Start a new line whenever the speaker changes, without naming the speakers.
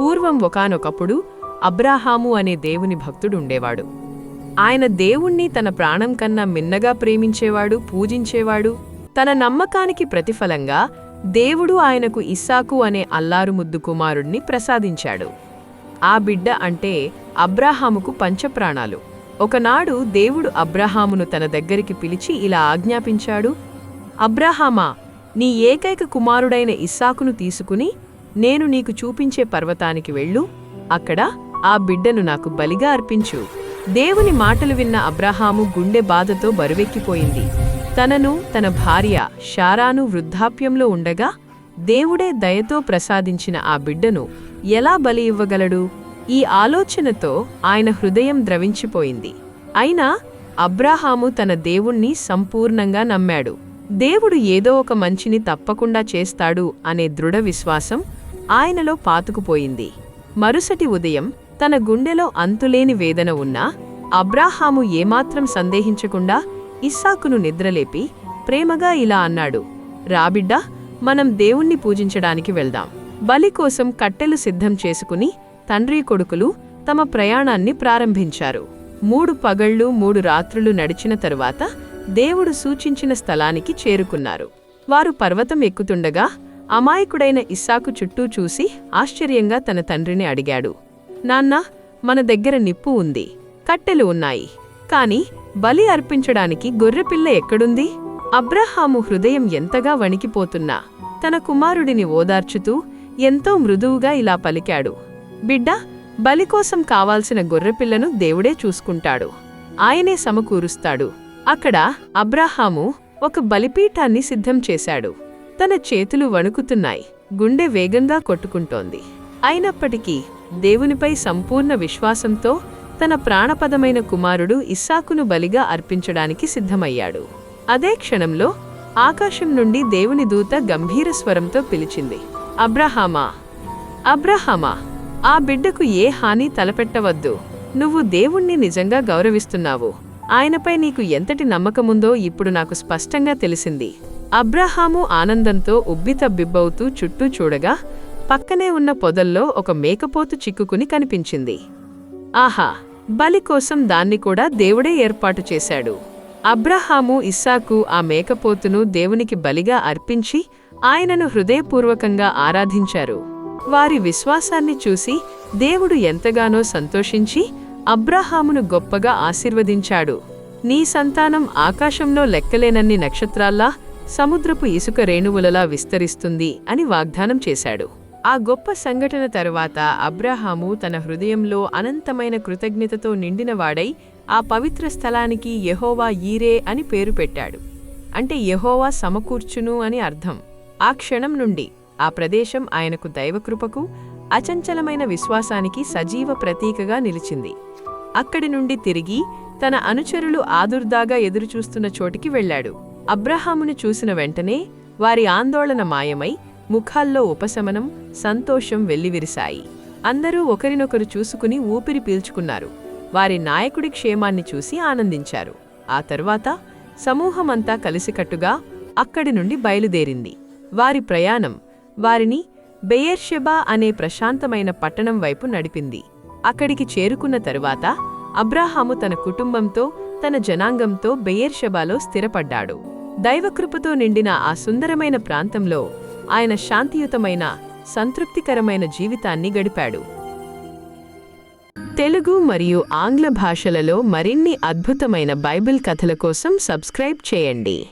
పూర్వం ఒకానొకప్పుడు అబ్రాహాము అనే దేవుని భక్తుడు ఉండేవాడు. ఆయన దేవుణ్ణి తన ప్రాణం కన్నా మిన్నగా ప్రేమించేవాడు పూజించేవాడు. తన నమ్మకానికి ప్రతిఫలంగా దేవుడు ఆయనకు ఇస్సాకు అనే అల్లారు ముద్దు కుమారుణ్ణి ప్రసాదించాడు. ఆ బిడ్డ అంటే అబ్రాహాముకు పంచప్రాణాలు. ఒకనాడు దేవుడు అబ్రహామును తన దగ్గరికి పిలిచి ఇలా ఆజ్ఞాపించాడు అబ్రాహామా నీ ఏకైక కుమారుడైన ఇస్సాకును తీసుకుని నేను నీకు చూపించే పర్వతానికి వెళ్ళు. అక్కడ ఆ బిడ్డను నాకు బలిగా అర్పించు. దేవుని మాటలు విన్న అబ్రహాము గుండె బాధతో బరువెక్కిపోయింది. తనను తన భార్య షారాను వృద్ధాప్యంలో ఉండగా దేవుడే దయతో ప్రసాదించిన ఆ బిడ్డను ఎలా బలి ఇవ్వగలడు? ఈ ఆలోచనతో ఆయన హృదయం ద్రవించిపోయింది. అయినా అబ్రాహాము తన దేవుణ్ణి సంపూర్ణంగా నమ్మాడు. దేవుడు ఏదో ఒక మంచిని తప్పకుండా చేస్తాడు అనే దృఢ విశ్వాసం ఆయనలో పాతుకుపోయింది. మరుసటి ఉదయం తన గుండెలో అంతులేని వేదన ఉన్నా అబ్రాహాము ఏమాత్రం సందేహించకుండా ఇస్సాకును నిద్రలేపి ప్రేమగా ఇలా అన్నాడు రాబిడ్డా మనం దేవుణ్ణి పూజించడానికి వెళ్దాం. బలి కోసం కట్టెలు సిద్ధం చేసుకుని తండ్రి కొడుకులు తమ ప్రయాణాన్ని ప్రారంభించారు. మూడు పగళ్ళు మూడు రాత్రులు నడిచిన తరువాత దేవుడు సూచించిన స్థలానికి చేరుకున్నారు. వారు పర్వతం ఎక్కుతుండగా అమాయకుడైన ఇస్సాకు చుట్టూ చూసి ఆశ్చర్యంగా తన తండ్రిని అడిగాడు. నాన్నా మన దగ్గర నిప్పు ఉంది. కట్టెలు ఉన్నాయి. కాని బలి అర్పించడానికి గొర్రెపిల్ల ఎక్కడుంది? అబ్రహాము హృదయం ఎంతగా వణికిపోతున్నా. తన కుమారుడిని ఓదార్చుతూ ఎంతో మృదువుగా ఇలా పలికాడు. బిడ్డ బలి కోసం కావాల్సిన గొర్రెపిల్లను దేవుడే చూసుకుంటాడు. ఆయనే సమకూరుస్తాడు. అక్కడ అబ్రాహాము ఒక బలిపీఠాన్ని సిద్ధం చేశాడు. తన చేతులు వణుకుతున్నాయి. గుండె వేగంగా కొట్టుకుంటోంది. అయినప్పటికీ దేవునిపై సంపూర్ణ విశ్వాసంతో తన ప్రాణపదమైన కుమారుడు ఇస్సాకును బలిగా అర్పించడానికి సిద్ధమయ్యాడు. అదే క్షణంలో ఆకాశం నుండి దేవుని దూత గంభీర స్వరంతో పిలిచింది. అబ్రహామా! అబ్రహామా! ఆ బిడ్డకు ఏ హాని తలపెట్టవద్దు. నువ్వు దేవుణ్ణి నిజంగా గౌరవిస్తున్నావు. ఆయనపై నీకు ఎంతటి నమ్మకముందో ఇప్పుడు నాకు స్పష్టంగా తెలిసింది. అబ్రహాము ఆనందంతో ఉబ్బితబ్బిబ్బవుతూ చుట్టూ చూడగా పక్కనే ఉన్న పొదల్లో ఒక మేకపోతు చిక్కుకుని కనిపించింది. ఆహా బలి కోసం దాన్ని కూడా దేవుడే ఏర్పాటు చేశాడు. అబ్రహాము ఇస్సాకు ఆ మేకపోతును దేవునికి బలిగా అర్పించి ఆయనను హృదయపూర్వకంగా ఆరాధించారు. వారి విశ్వాసాన్ని చూసి దేవుడు ఎంతగానో సంతోషించి అబ్రహామును గొప్పగా ఆశీర్వదించాడు. నీ సంతానం ఆకాశంలో లెక్కలేనన్ని నక్షత్రాల్లా సముద్రపు ఇసుక రేణువులలా విస్తరిస్తుంది అని వాగ్దానం చేశాడు. ఆ గొప్ప సంఘటన తరువాత అబ్రహాము తన హృదయంలో అనంతమైన కృతజ్ఞతతో నిండినవాడై ఆ పవిత్ర స్థలానికి యహోవా ఈరే అని పేరు పెట్టాడు. అంటే యహోవా సమకూర్చును అని అర్థం. ఆ క్షణం నుండి ఆ ప్రదేశం ఆయనకు దైవకృపకు అచంచలమైన విశ్వాసానికి సజీవ ప్రతీకగా నిలిచింది. అక్కడి నుండి తిరిగి తన అనుచరులు ఆదుర్దాగా ఎదురుచూస్తున్న చోటికి వెళ్ళాడు. అబ్రహామును చూసిన వెంటనే వారి ఆందోళన మాయమై ముఖాల్లో ఉపశమనం సంతోషం వెల్లివిరిశాయి. అందరూ ఒకరినొకరు చూసుకుని ఊపిరి పీల్చుకున్నారు. వారి నాయకుడి క్షేమాన్ని చూసి ఆనందించారు. ఆ తరువాత సమూహమంతా కలిసికట్టుగా అక్కడి నుండి బయలుదేరింది. వారి ప్రయాణం వారిని బెయర్షెబా అనే ప్రశాంతమైన పట్టణం వైపు నడిపింది. అక్కడికి చేరుకున్న తరువాత అబ్రాహాము తన కుటుంబంతో తన జనాంగంతో బెయర్షెబాలో స్థిరపడ్డాడు. దైవకృపతో నిండిన ఆ సుందరమైన ప్రాంతంలో ఆయన శాంతియుతమైన సంతృప్తికరమైన జీవితాన్ని గడిపాడు. తెలుగు మరియు ఆంగ్ల భాషలలో మరిన్ని అద్భుతమైన బైబిల్ కథల కోసం సబ్స్క్రైబ్ చేయండి.